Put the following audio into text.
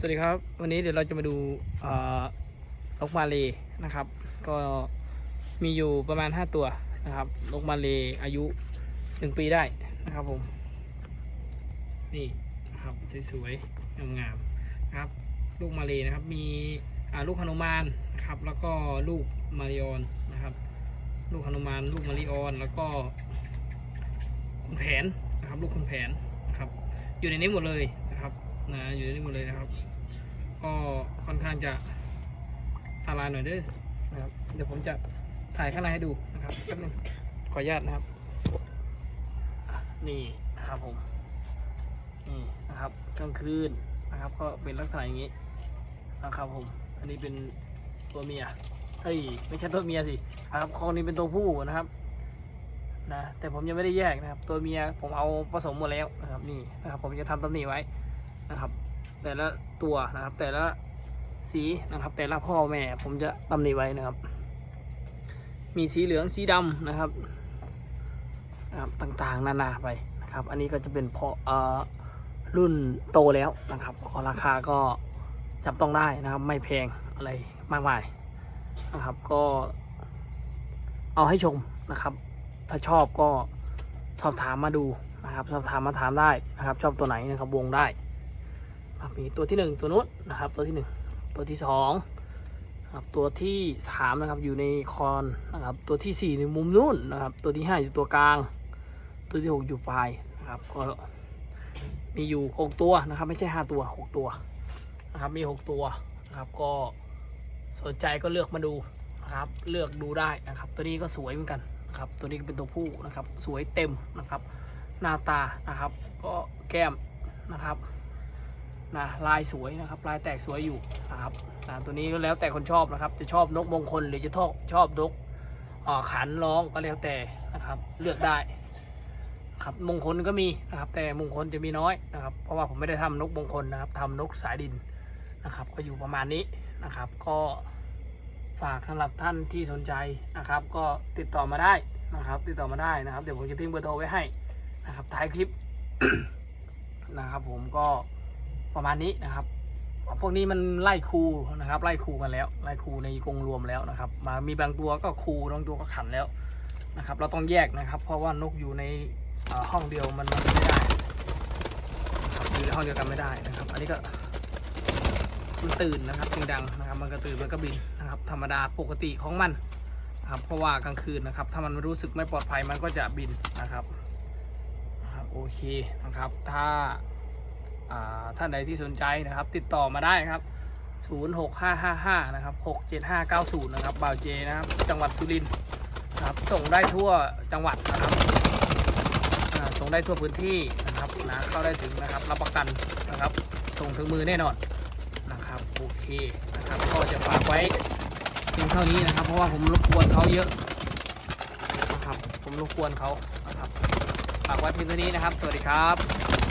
สวัสดีครับ วันนี้เดี๋ยวเราจะมาดูเอ่อนกมาเลนะครับ ก็มีอยู่ประมาณ 5 ตัวนะครับนกมาเลอายุ 1 ปีได้นะครับผม นี่นะครับสวยๆงามๆนะครับ ลูกมาเลนะครับ มีลูกฮนุมานนะครับ แล้วก็ลูกมาริออนนะครับ ลูกฮนุมาน ลูกมาริออน แล้วก็คุณแผนนะครับ ลูกคุณแผนนะครับ อยู่ในนี้หมดเลยนะครับนะอยู่ในนี้หมดเลยนะครับ ก็ค่อนข้างจะทลายหน่อยเด้อนะครับ เดี๋ยวผมจะถ่ายข้างในให้ดูนะครับแป๊บนึงขออนุญาตนะครับ นี่นะครับผมนี่นะครับกลางคืนนะครับ ก็เป็นลักษณะอย่างนี้นะครับผม อันนี้เป็นตัวเมียเฮ้ยไม่ใช่ตัวเมียสินะครับคองนี้เป็นตัวผู้นะครับนะแต่ผมยังไม่ได้แยกนะครับ ตัวเมียผมเอาผสมหมดแล้วนะครับนี่นะครับ ผมจะทำตำหนิไว้นะครับ แต่ละตัวนะครับ แต่ละสีนะครับ แต่ละพ่อแม่ผมจะตำหนิไว้นะครับ มีสีเหลืองสีดำนะครับนะครับต่างๆ นานาไปนะครับ อันนี้ก็จะเป็นพอเอ่อรุ่นโตแล้วนะครับขอราคาก็จับต้องได้นะครับ ไม่แพงอะไรมากมายนะครับ ก็เอาให้ชมนะครับ ถ้าชอบก็สอบถามมาดูนะครับ สอบถามมาถามได้นะครับ ชอบตัวไหนนะครับวงได้ มีตัวที่หนึ่งตัวนู้นนะครับ ตัวที่หนึ่งตัวที่สองครับตัวที่สามนะครับอยู่ในคอนนะครับ ตัวที่สี่ในมุมนู้นนะครับ ตัวที่ห้าอยู่ตัวกลาง ตัวที่หกอยู่ปลายนะครับก็มีอยู่หกตัวนะครับ ไม่ใช่ห้าตัวหกตัวนะครับมีหกตัวนะครับก็สนใจก็เลือกมาดูนะครับเลือกดูได้นะครับ ตัวนี้ก็สวยเหมือนกันนะครับตัวนี้ก็เป็นตัวผู้นะครับ สวยเต็มนะครับ หน้าตานะครับ ก็แก้มนะครับ นะลายสวยนะครับลายแตกสวยอยู่นะครับนะตัวนี้ก็แล้วแต่คนชอบนะครับ จะชอบนกมงคลหรือจะชอบชอบนกออขันร้องก็แล้วแต่นะครับเลือกได้ครับมงคลก็มีนะครับแต่มงคลจะมีน้อยนะครับ เพราะว่าผมไม่ได้ทำนกมงคลนะครับทำนกสายดินนะครับ ก็อยู่ประมาณนี้นะครับ ก็ฝากสำหรับท่านที่สนใจนะครับ ก็ติดต่อมาได้นะครับ ติดต่อมาได้นะครับ เดี๋ยวผมจะทิ้งเบอร์โทรไว้ให้นะครับท้ายคลิปนะครับ ผมก็ ประมาณนี้นะครับ พวกนี้มันไล่คูนะครับ ไล่คูกันแล้ว ไล่คูในกรงรวมแล้วนะครับ มามีบางตัวก็คูบางตัวก็ขันแล้วนะครับ เราต้องแยกนะครับ เพราะว่านกอยู่ในห้องเดียวมันมันไม่ได้ครับอยู่ในห้องเดียวกันไม่ได้นะครับ อันนี้ก็มันตื่นนะครับเสียงดังนะครับ มันก็ตื่นมันก็บินนะครับ ธรรมดาปกติของมันนะครับเพราะว่ากลางคืนนะครับ ถ้ามันรู้สึกไม่ปลอดภัยมันก็จะบินนะครับโอเคนะครับ ถ้า ท่านใดที่สนใจนะครับ ติดต่อมาได้ครับ 06555 นะครับ 67590 นะครับบ่าวเจนะครับ จังหวัดสุรินทร์นะครับ ส่งได้ทั่วจังหวัดนะครับส่งได้ทั่วพื้นที่นะครับนะเข้าได้ถึงนะครับ รับประกันนะครับ ส่งถึงมือแน่นอนนะครับโอเคนะครับก็จะฝากไว้เพียงเท่านี้นะครับ เพราะว่าผมรบกวนเขาเยอะนะครับผมรบกวนเขานะครับฝากไว้เพียงเท่านี้นะครับ สวัสดีครับ